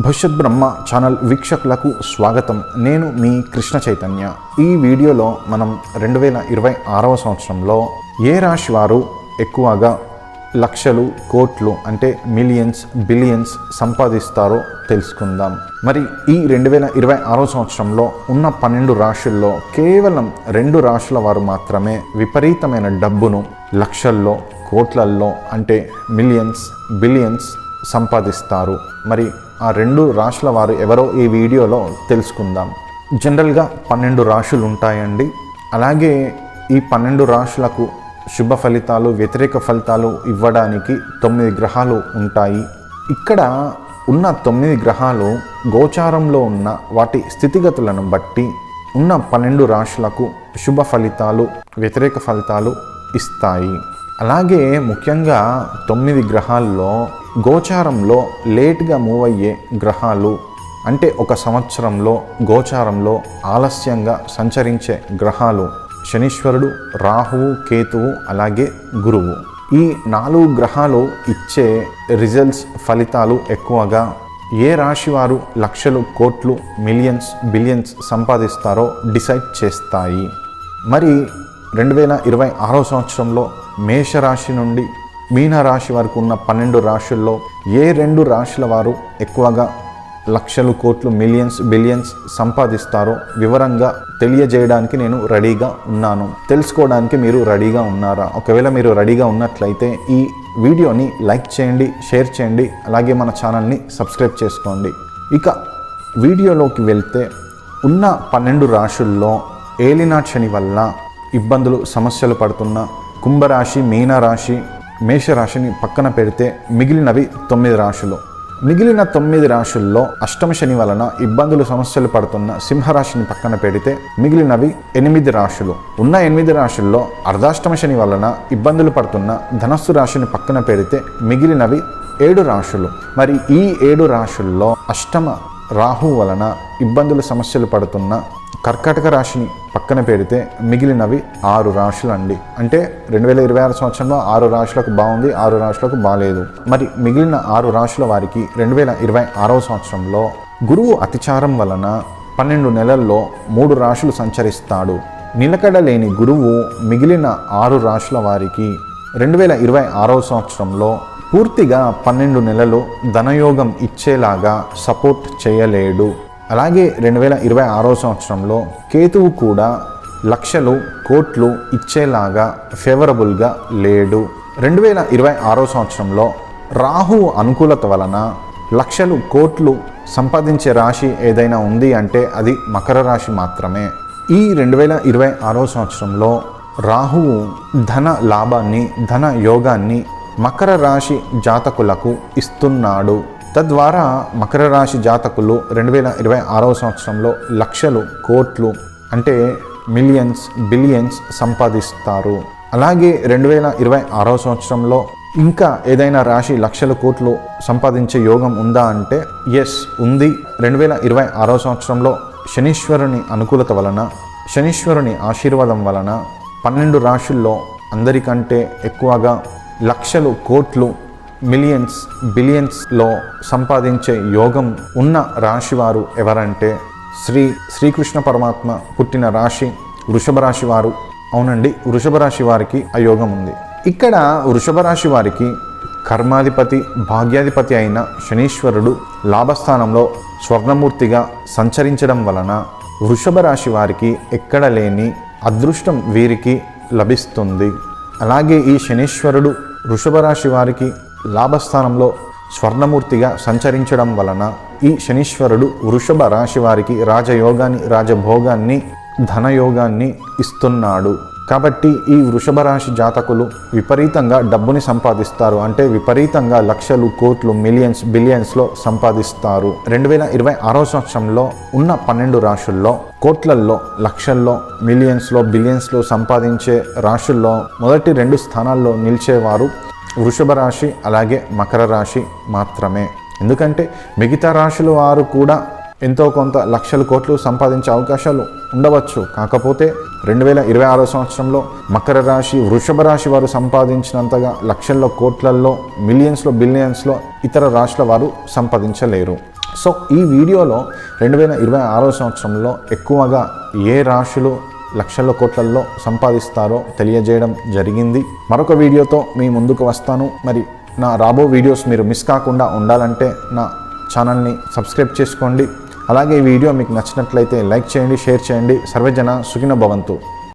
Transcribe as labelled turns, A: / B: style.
A: భవిష్యత్ బ్రహ్మ ఛానల్ వీక్షకులకు స్వాగతం. నేను మీ కృష్ణ చైతన్య. ఈ వీడియోలో మనం రెండు వేల ఇరవై ఆరవ సంవత్సరంలో ఏ రాశి వారు ఎక్కువగా లక్షలు కోట్లు అంటే మిలియన్స్ బిలియన్స్ సంపాదిస్తారో తెలుసుకుందాం. మరి ఈ రెండు వేల ఇరవై ఆరో సంవత్సరంలో ఉన్న పన్నెండు రాశుల్లో కేవలం రెండు రాశుల వారు మాత్రమే విపరీతమైన డబ్బును లక్షల్లో కోట్లల్లో అంటే మిలియన్స్ బిలియన్స్ సంపాదిస్తారు. మరి ఆ రెండు రాశుల వారు ఎవరో ఈ వీడియోలో తెలుసుకుందాం. జనరల్గా పన్నెండు రాశులు ఉంటాయండి అలాగే ఈ పన్నెండు రాశులకు శుభ ఫలితాలు వ్యతిరేక ఫలితాలు ఇవ్వడానికి తొమ్మిది గ్రహాలు ఉంటాయి. ఇక్కడ ఉన్న తొమ్మిది గ్రహాలు గోచారంలో ఉన్న వాటి స్థితిగతులను బట్టి ఉన్న పన్నెండు రాశులకు శుభ ఫలితాలు వ్యతిరేక ఫలితాలు ఇస్తాయి. అలాగే ముఖ్యంగా తొమ్మిది గ్రహాల్లో గోచారంలో లేట్గా మూవ్ అయ్యే గ్రహాలు అంటే ఒక సంవత్సరంలో గోచారంలో ఆలస్యంగా సంచరించే గ్రహాలు శనీశ్వరుడు రాహువు కేతువు అలాగే గురువు. ఈ నాలుగు గ్రహాలు ఇచ్చే రిజల్ట్స్ ఫలితాలు ఎక్కువగా ఏ రాశి వారు లక్షలు కోట్లు మిలియన్స్ బిలియన్స్ సంపాదిస్తారో డిసైడ్ చేస్తాయి. మరి రెండు వేల ఇరవై ఆరో సంవత్సరంలో మేషరాశి నుండి మీనరాశి వరకు ఉన్న పన్నెండు రాశుల్లో ఏ రెండు రాశుల వారు ఎక్కువగా లక్షలు కోట్లు మిలియన్స్ బిలియన్స్ సంపాదిస్తారో వివరంగా తెలియజేయడానికి నేను రెడీగా ఉన్నాను. తెలుసుకోవడానికి మీరు రెడీగా ఉన్నారా? ఒకవేళ మీరు రెడీగా ఉన్నట్లయితే ఈ వీడియోని లైక్ చేయండి షేర్ చేయండి అలాగే మన ఛానల్ని సబ్స్క్రైబ్ చేసుకోండి. ఇక వీడియోలోకి వెళ్తే ఉన్న పన్నెండు రాశుల్లో ఏలినాటి శని వల్ల ఇబ్బందులు సమస్యలు పడుతున్న కుంభరాశి మీనరాశి మేషరాశిని పక్కన పెడితే మిగిలినవి తొమ్మిది రాశులు. మిగిలిన తొమ్మిది రాశుల్లో అష్టమ శని వలన ఇబ్బందులు సమస్యలు పడుతున్న సింహరాశిని పక్కన పెడితే మిగిలినవి ఎనిమిది రాశులు. ఉన్న ఎనిమిది రాశుల్లో అర్ధాష్టమ శని వలన ఇబ్బందులు పడుతున్న ధనస్సు రాశిని పక్కన పెడితే మిగిలినవి ఏడు రాశులు. మరి ఈ ఏడు రాశుల్లో అష్టమ రాహు వలన ఇబ్బందులు సమస్యలు పడుతున్న కర్కాటక రాశిని పక్కన పెడితే మిగిలినవి ఆరు రాశులు అండి అంటే రెండు వేల ఇరవై ఆరు సంవత్సరంలో ఆరు రాశులకు బాగుంది ఆరు రాశులకు బాగాలేదు మరి మిగిలిన ఆరు రాశుల వారికి రెండు వేల ఇరవై ఆరవ సంవత్సరంలో గురువు అతిచారం వలన పన్నెండు నెలల్లో మూడు రాశులు సంచరిస్తాడు. నిలకడ లేని గురువు మిగిలిన ఆరు రాశుల వారికి రెండు వేల ఇరవై ఆరవ సంవత్సరంలో పూర్తిగా పన్నెండు నెలలు ధనయోగం ఇచ్చేలాగా సపోర్ట్ చేయలేడు. అలాగే రెండు వేల ఇరవై ఆరో సంవత్సరంలో కేతువు కూడా లక్షలు కోట్లు ఇచ్చేలాగా ఫేవరబుల్గా లేడు. రెండు వేల ఇరవై ఆరో సంవత్సరంలో రాహు అనుకూలత వలన లక్షలు కోట్లు సంపాదించే రాశి ఏదైనా ఉంది అంటే అది మకర రాశి మాత్రమే. ఈ రెండు వేల ఇరవై ఆరో సంవత్సరంలో రాహువు ధన లాభాన్ని ధన యోగాన్ని మకర రాశి జాతకులకు ఇస్తున్నాడు. తద్వారా మకర రాశి జాతకులు రెండు వేల ఇరవై ఆరవ సంవత్సరంలో లక్షలు కోట్లు అంటే మిలియన్స్ బిలియన్స్ సంపాదిస్తారు. అలాగే రెండు వేల ఇరవై ఆరవ సంవత్సరంలో ఇంకా ఏదైనా రాశి లక్షల కోట్లు సంపాదించే యోగం ఉందా అంటే ఎస్ ఉంది. రెండు వేల ఇరవై ఆరవ సంవత్సరంలో శనీశ్వరుని అనుకూలత వలన శనీశ్వరుని ఆశీర్వాదం వలన పన్నెండు రాశుల్లో అందరికంటే ఎక్కువగా లక్షలు కోట్లు మిలియన్స్ బిలియన్స్లో సంపాదించే యోగం ఉన్న రాశివారు ఎవరంటే శ్రీ శ్రీకృష్ణ పరమాత్మ పుట్టిన రాశి వృషభ రాశి వారు అవునండి వృషభ రాశి వారికి ఆ యోగం ఉంది. ఇక్కడ వృషభ రాశి వారికి కర్మాధిపతి భాగ్యాధిపతి అయిన శనీశ్వరుడు లాభస్థానంలో స్వర్ణమూర్తిగా సంచరించడం వలన వృషభ రాశి వారికి ఎక్కడ లేని అదృష్టం వీరికి లభిస్తుంది. అలాగే ఈ శనీశ్వరుడు వృషభ రాశి వారికి లాభస్థానంలో స్వర్ణమూర్తిగా సంచరించడం వలన ఈ శనీశ్వరుడు వృషభ రాశి వారికి రాజయోగాన్ని రాజభోగాన్ని ధనయోగాన్ని ఇస్తున్నాడు. కాబట్టి ఈ వృషభ రాశి జాతకులు విపరీతంగా డబ్బుని సంపాదిస్తారు. అంటే విపరీతంగా లక్షలు కోట్లు మిలియన్స్ బిలియన్స్లో సంపాదిస్తారు. రెండు వేల ఇరవై ఆరో సంవత్సరంలో ఉన్న పన్నెండు రాశుల్లో కోట్లల్లో లక్షల్లో మిలియన్స్లో బిలియన్స్లో సంపాదించే రాశుల్లో మొదటి రెండు స్థానాల్లో నిలిచేవారు వృషభ రాశి అలాగే మకర రాశి మాత్రమే. ఎందుకంటే మిగతా రాశుల వారు కూడా ఎంతో కొంత లక్షల కోట్లు సంపాదించే అవకాశాలు ఉండవచ్చు. కాకపోతే రెండు వేల ఇరవై ఆరో సంవత్సరంలో మకర రాశి వృషభ రాశి వారు సంపాదించినంతగా లక్షల్లో కోట్లల్లో మిలియన్స్లో బిలియన్స్లో ఇతర రాశుల వారు సంపాదించలేరు. సో ఈ వీడియోలో రెండు వేల ఇరవై ఆరో సంవత్సరంలో ఎక్కువగా ఏ రాశులు లక్షల కోట్లల్లో సంపాదిస్తారో తెలియజేయడం జరిగింది. మరొక వీడియోతో మీ ముందుకు వస్తాను. మరి నా రాబో వీడియోస్ మీరు మిస్ కాకుండా ఉండాలంటే నా ఛానల్ని సబ్స్క్రైబ్ చేసుకోండి. అలాగే ఈ వీడియో మీకు నచ్చినట్లయితే లైక్ చేయండి షేర్ చేయండి. సర్వజన సుఖిన భవంతు.